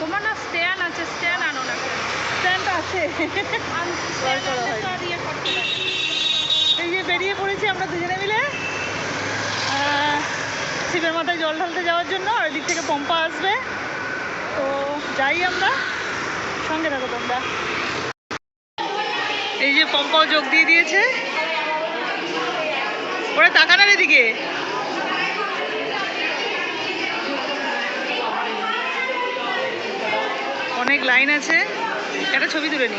তোমার না স্ট্যান্ড আছে স্ট্যান্ড আনো না স্ট্যান্ড আছে এই যে বেরিয়ে পড়েছি আমরা দুজনে মিলে শিবের মাথায় জল ঢালতে যাওয়ার জন্য আর এদিক থেকে পম্পা আসবে তো যাই আমরা সঙ্গে থাকো তোমরা এই যে পম্পাও যোগ দিয়ে দিয়েছে। ওরা তাকানার এদিকে। অনেক লাইন আছে। একটা ছবি তুলে নি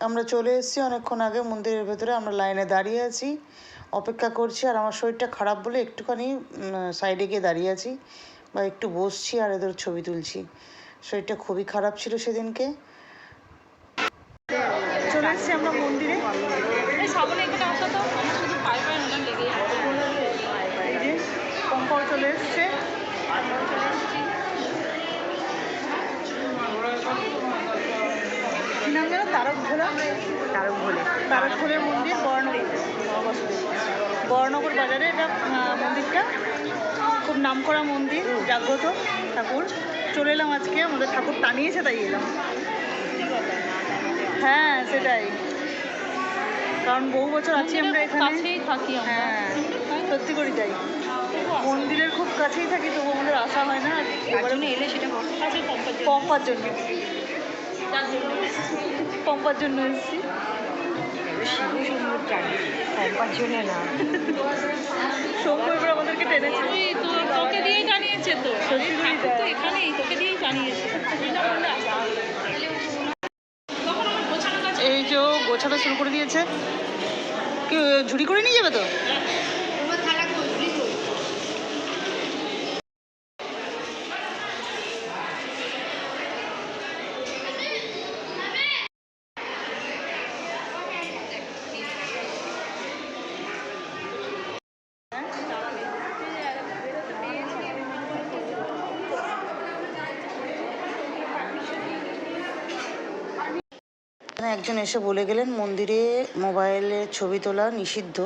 আমরা চলে এসেছি অনেকক্ষণ আগে মন্দিরের ভেতরে। আমরা লাইনে দাঁড়িয়ে আছি, অপেক্ষা করছি, আর আমার শরীরটা খারাপ বলে একটুখানি সাইডে গিয়ে দাঁড়িয়ে আছি বা একটু বসছি আর এদের ছবি তুলছি। শরীরটা খুবই খারাপ ছিল সেদিনকে। এসেছি আমরা মন্দিরে। সাবনে এখানে আসা তো। শুধু পায়ে পায়ে নোনা লেগে এই যে পম্পাও চলে এসছে। কি নাম যেন? তারক ভোলা। তারক ভোলে। তারক ভোলের মন্দির বর্ণনগর বর্ণনগর বাজারে এটা মন্দিরটা। খুব নামকরা মন্দির জাগ্রত ঠাকুর। চলে এলাম আজকে আমাদের ঠাকুর টানিয়েছে তাই এলাম। হ্যাঁ সেটাই। কারণ বহু বছর আছি আমরা এখানে। কাছেই থাকি আমরা। হ্যাঁ সত্যি করি তাই। মন্দিরের খুব কাছেই থাকি তবু আমাদের আসা হয় না। আর এবারে এলে সেটা পম্পার জন্য। পম্পার জন্য। এসেছি। কম্পার জন্য না। শম্ভু এবার আমাদেরকে টেনেছে। তোকে দিয়েই জানিয়েছে তো। তোকে দিয়েই জানিয়েছে বিনা বললে আসতে হবে না। তখন আমার গোছানো কাজ গোছাতে শুরু করে দিয়েছে। কি ঝুড়ি করে নিয়ে যাবে তো এখানে একজন এসে বলে গেলেন, মন্দিরে মোবাইলে ছবি তোলা নিষিদ্ধ।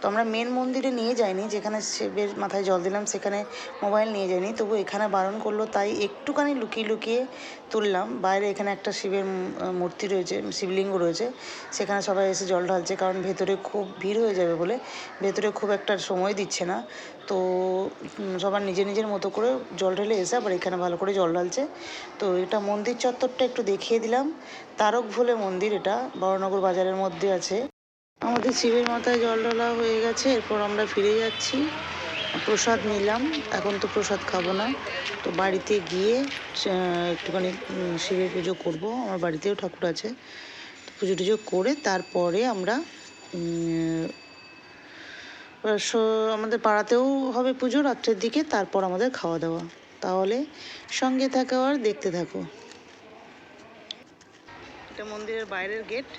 তো আমরা মেন মন্দিরে নিয়ে যাইনি, যেখানে শিবের মাথায় জল দিলাম, সেখানে মোবাইল নিয়ে যাইনি। তবু এখানে বারণ করল, তাই একটুখানি লুকিয়ে লুকিয়ে তুললাম। বাইরে এখানে একটা শিবের মূর্তি রয়েছে, শিবলিঙ্গ রয়েছে। সেখানে সবাই এসে জল ঢালছে, কারণ ভেতরে খুব ভিড় হয়ে যাবে বলে। ভেতরে খুব একটা সময় দিচ্ছে না। তো সবার নিজের নিজের মতো করে জল ঢেলে এসে আবার এখানে ভালো করে জল ঢালছে। তো এটা মন্দির চত্বরটা একটু দেখিয়ে দিলাম। তারক ভোলে মন্দির এটা, বড়নগর বাজারের মধ্যে আছে। আমাদের শিবের মাথায় জল ঢালা হয়ে গেছে, এরপর আমরা ফিরে যাচ্ছি। প্রসাদ নিলাম, এখন তো প্রসাদ খাব না। তো বাড়িতে গিয়ে একটুখানি শিবের পুজো করব, আমার বাড়িতেও ঠাকুর আছে। পুজো টুজো করে তারপরে আমরা আমাদের পাড়াতেও হবে পুজো রাত্রের দিকে, তারপর আমাদের খাওয়া দাওয়া। তাহলে সঙ্গে থাকো আর দেখতে থাকো। এটা মন্দিরের বাইরের গেট